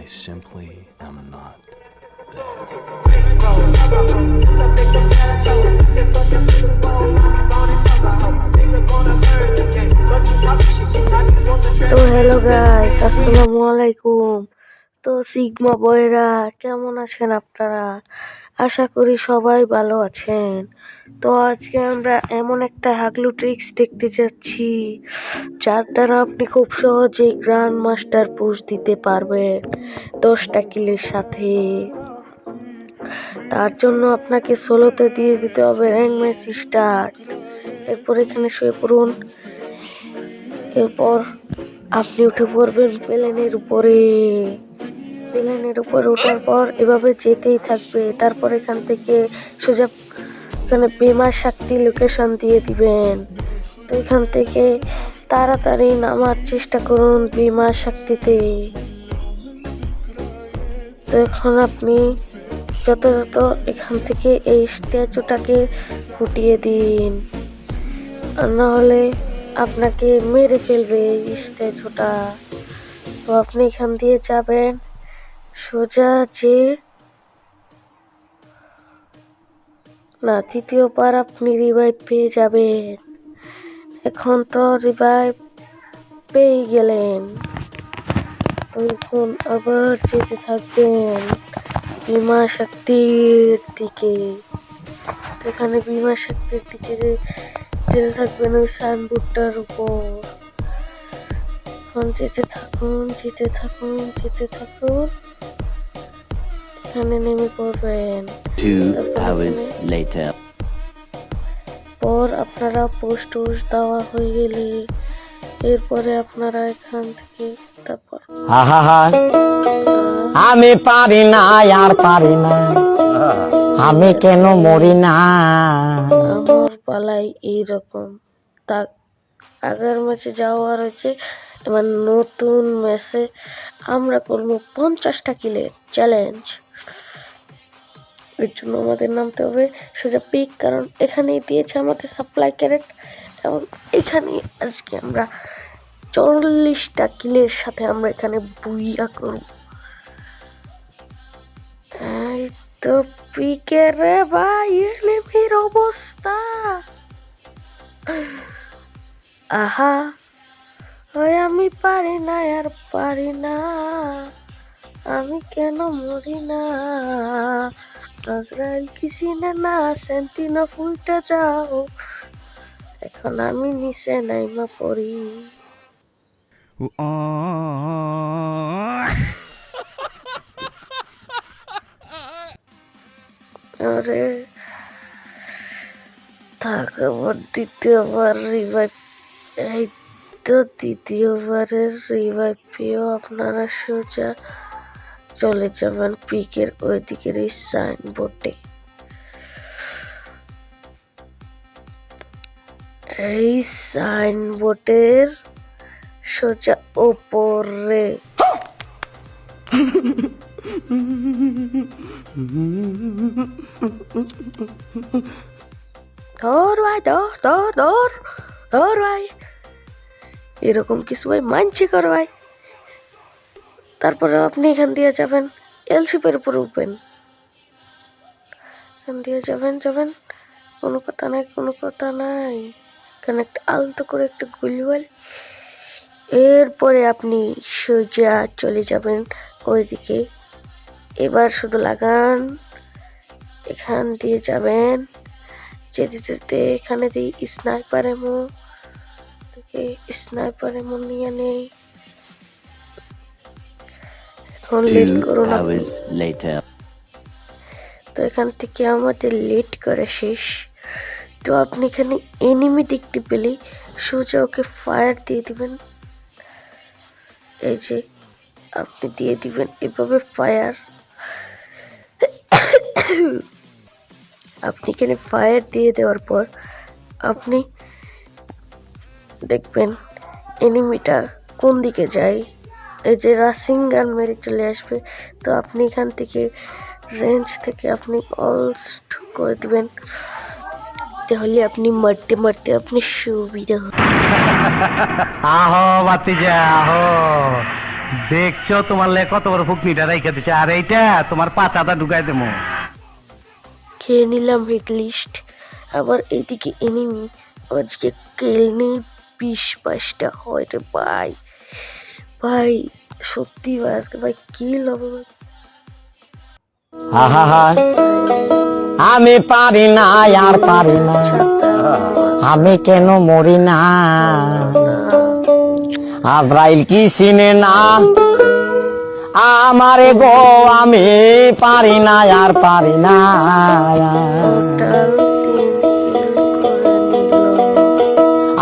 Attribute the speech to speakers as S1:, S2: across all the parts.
S1: I simply am not.
S2: তো hello guys আসসালামু আলাইকুম তো সিগমা বয়রা কেমন আছেন আপনারা আশা করি সবাই ভালো আছেন। তো আজকে আমরা এমন একটা হাগলু ট্রিক্স দেখতে যাচ্ছি, যার দ্বারা আপনি খুব সহজেই গ্র্যান্ড মাস্টার পুশ দিতে পারবেন দশটা কিলের সাথে। তার জন্য আপনাকে সোলোতে দিয়ে দিতে হবে র্যাঙ্ক ম্যাচ স্টার্ট এরপর এখানে শুয়ে পড়ুন। এরপর আপনি উঠে পড়বেন প্লেনের উপরে। প্লেনের উপরে ওঠার পর এভাবে যেতেই থাকবে। তারপর এখান থেকে সোজা এখানে বিমা শক্তি লোকেশন দিয়ে দিবেন। তো এখান থেকে তাড়াতাড়ি নামার চেষ্টা করুন বিমা শক্তিতে তো এখন আপনি যথাযথ এখান থেকে এই স্ট্যাচুটাকে ফুটিয়ে দিন। আর আপনাকে মেরে ফেলবে এই স্ট্যাচুটা। তো আপনি এখান দিয়ে যাবেন। সোজা যে না, তৃতীয়বার আপনি রিভাইভ পেয়ে যাবেন। এখন তো রিভাইভ পেয়ে গেলেন। তো এখন আবার যেতে থাকবেন বিমা শক্তির দিকে। এখানে বিমা শক্তির দিকে যেতে থাকবেন ওই সাইনবোর্ডটার উপর। এখন যেতে থাকুন যেতে থাকুন যেতে থাকুন। এখানে নেমে পড়বেন. পর আপনারা পোস্ট টোস্ট দেওয়া হয়ে গেলে এরপরে আপনারা এখান থেকে তারপর
S3: আমি পারি না আর পারি না। আমি কেন মরি না?
S2: আমার পালাই এইরকম। তা আগের ম্যাচে যাওয়ার হয়েছে এবার নতুন ম্যাচে আমরা করব পঞ্চাশটা কিলের চ্যালেঞ্জ এর জন্য আমাদের নামতে হবে সোজা পিক কারণ এখানেই দিয়েছে আমাদের সাপ্লাই ক্যারেট এবং এখানে আজকে আমরা চল্লিশটা কিলের সাথে আমরা এখানে বুইয়া করব। এই তো পিকে রে ভাই এনিমির অবস্থা। আহা। ওই আমি পারি না আর পারি না। আমি কেন মরি না? আজরাইল কিসিনে না? সেন্টিনো ফুলটা যাও। এখন আমি নিচে নাইমা পড়ি। আরে থাক আবার দ্বিতীয়বার রিভাইভ এই তো দ্বিতীয়বারের রিভাইভ পেয়েও আপনারা সোজা চলে যাবেন পিকের ওই দিকের এই সাইনবোর্ডে। এই সাইনবোর্ডের সোজা ওপরে। ধর ভাই ধর ধর ধর ধর ভাই। এরকম কিছু ভাই মানছে কর ভাই। তারপরে আপনি এখান দিয়ে যাবেন এলশিপের উপর উঠবেন। এখান দিয়ে যাবেন যাবেন, কোনো কথা নাই, কোনো কথা নাই। এখানে একটা আলতো করে একটা গুলিওয়াল এরপরে আপনি সোজা চলে যাবেন ওইদিকে। এবার শুধু লাগান। এখান দিয়ে যাবেন। যেতে যেতে এখানে দিই স্নাইপার এমো। থেকে স্নাইপার এমো নিয়ে নেই। এখন
S4: Two
S2: করুন. তো এখান থেকে আমাদের লেট করা শেষ। তো আপনি এখানে এনিমি দেখতে পেলে সোজা ওকে ফায়ার দিয়ে দিবেন। এই যে আপনি দিয়ে দিবেন এভাবে ফায়ার আপনি এখানে ফায়ার দিয়ে দেওয়ার পর আপনি দেখবেন এনিমিটা কোন দিকে যায়? এই যে রাসিং গান মেরে চলে আসবে তো আপনি এখান থেকে রেঞ্জ থেকে আপনি অলস্ট করে দিবেন। তাহলে আপনি মারতে মারতে আপনি সুবিধা হবে
S5: আহো বাতিজা আহো। দেখছ তোমার লে কত বড় ফুকনিটা রাইখা দিছে আর এইটা তোমার পাতাটা ঢুকাই দেবো।
S2: খেয়ে নিলাম হিট লিস্ট আবার এদিকে এনিমি আজকে কেলনি বিশ বাইশটা হয় রে ভাই। ভাই সত্যি ভাই আজকে ভাই ভাই।
S3: আহা আমি পারি না আর পারি না। আমি কেন মরি না? আব্রাইল কি চিনে না? আমারে গো আমি পারি না আর পারি না।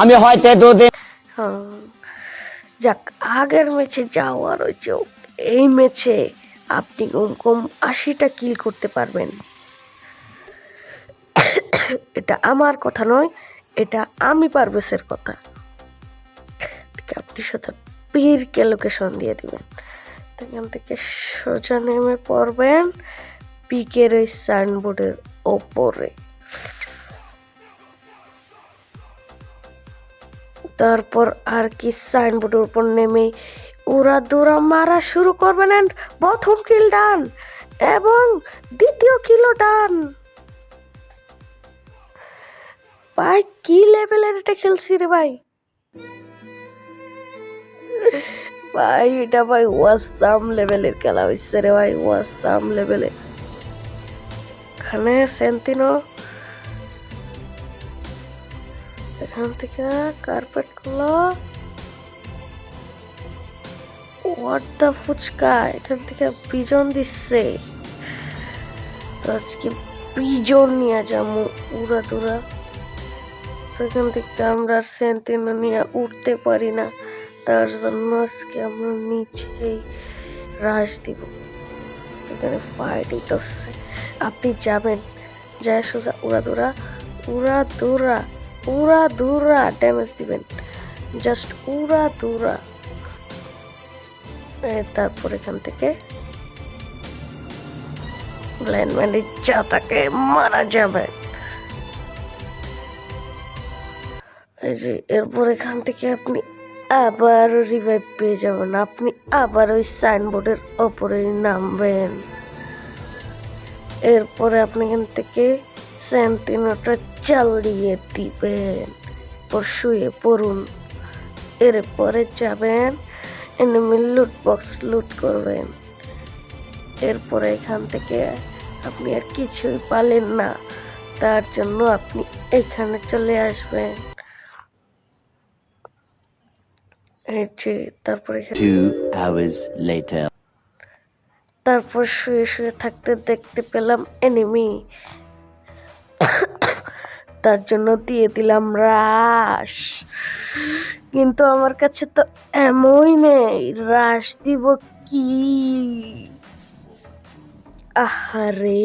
S3: আমি হয়তো দুদিন
S2: হ্যাঁ। যাক, আগের ম্যাচে যাওয়ার চোখ এই ম্যাচে আপনি কম আশিটা কিল করতে পারবেন। এটা আমার কথা নয়, এটা আমি পারবেসের কথা। আপনি সাথে পীরকে লোকেশন দিয়ে দিবেন। এখান থেকে সোজা নেমে পড়বেন, পিকের ওই সাইনবোর্ডের ওপরে। তারপর আর কি সাইনবোর্ডের উপর নেমে ওরা দুরা মারা শুরু করবেন and প্রথম কিল ডান এবং দ্বিতীয় কিলো ডান ভাই, কি লেভেলের এটা খেলছি রে ভাই? ভাই, এটা ভাই ওয়াসাম লেভেলের খেলা হচ্ছে রে ভাই ওয়াসাম লেভেলের এখানে সেন্তিনো। এখান থেকে কার্পেটগুলো হোয়াট দ্য ফুচকা? এখান থেকে পিজন দিচ্ছে। তো আজকে পিজন নিয়ে যাব উড়া টুরা তো এখান থেকে আমরা সেন্টিনো নিয়ে উঠতে পারি না। তার জন্য আজকে আমরা নিচেই রাশ দিব। এখানে ফাইট হইতেছে আপনি যাবেন। যায় সোজা উড়া দুরা উড়া দুরা উড়া দুরা ড্যামেজ দিবেন। জাস্ট উড়া দুরা তারপর এখান থেকে ব্ল্যান্ড ম্যান্ডের চাতাকে মারা যাবে। এই যে, এরপর এখান থেকে আপনি আবার রিভাইভ পেয়ে যাবেন। আপনি আবার ওই সাইনবোর্ডের ওপরে নামবেন। এরপরে আপনি এখান থেকে স্যান্টিনোটা চালিয়ে দিবেন। শুয়ে পড়ুন। এরপরে যাবেন এনিমি লুট বক্স লুট করবেন। এরপরে এখান থেকে আপনি আর কিছুই পালেন না। তার জন্য আপনি এখানে চলে আসবেন। তারপরে. তারপর শুয়ে শুয়ে থাকতে দেখতে পেলাম এনিমি তার জন্য দিয়ে দিলাম রাশ। কিন্তু আমার কাছে তো এমনই নেই। রাশ দিব কি? আহারে।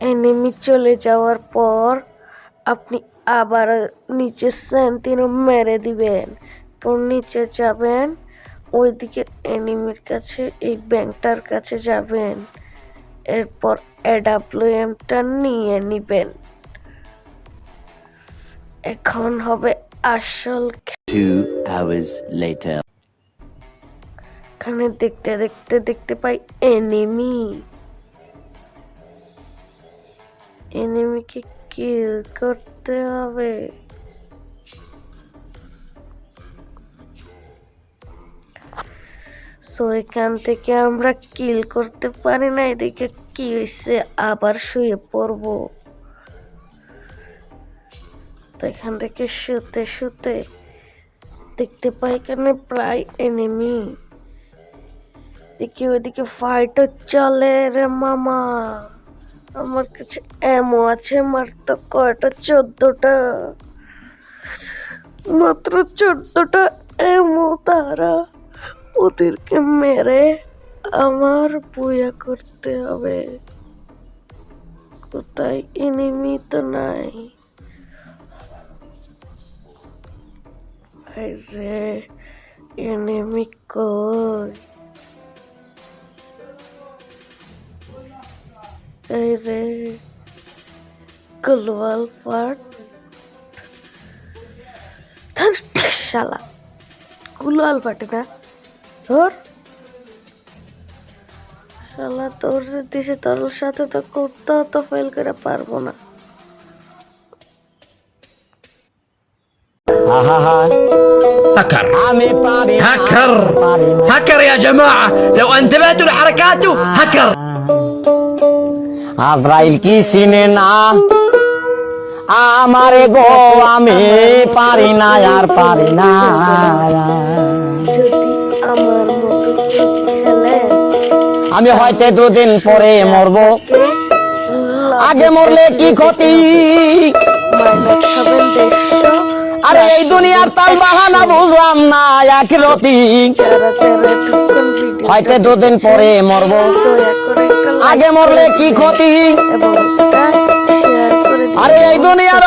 S2: এনিমি চলে যাওয়ার পর আপনি আবার নিচে সেন্টিনো মেরে দিবেন। পর নিচে যাবেন ওইদিকে এনিমির কাছে এই ব্যাংকটার কাছে যাবেন। এরপর এডাব্লিউএমটা নিয়ে নিবেন। এখন হবে আসল এখানে দেখতে দেখতে দেখতে পাই এনিমি এনিমিকে কিল করতে হবে। সো এখান থেকে আমরা কিল করতে পারি না, এদিকে কি হয়েছে আবার শুয়ে পড়ব। তো এখান থেকে শুতে শুতে দেখতে পাই এখানে প্রায় এনিমি দেখি ওইদিকে ফাইটও চলে রে মামা। আমার কাছে এমো আছে, আমার তো কয়টা? চোদ্দটা। মাত্র চোদ্দটা এমো তারা। ওদেরকে মেরে আমার বইয়া করতে হবে। কোথায় এনিমি তো নাই? আরে এনিমি কই? এই রে গলওয়াল পাট। শালা গুলাল ফাটে না? ধর শালা তোর দেশে তোর সাথে তো কোথাও তো ফেল করে পারবো না
S3: আহা
S6: هكر
S3: আমি পারি না,
S6: هكر
S3: পারি না।
S6: هكر يا جماعة لو انتبهتوا لحركاته هكر
S3: আজরাইল কি চিনে না আমারে গো আমি পারি না আর পারি না আমি হয়তো দুদিন পরে মরব। আগে মরলে কি ক্ষতি? আরে এই দুনিয়ার তাল বাহানা বুঝলাম না, এক রতি। হয়তো দুদিন পরে মরব। আগে মরলে কি ক্ষতি। আরে এই দুনিয়ার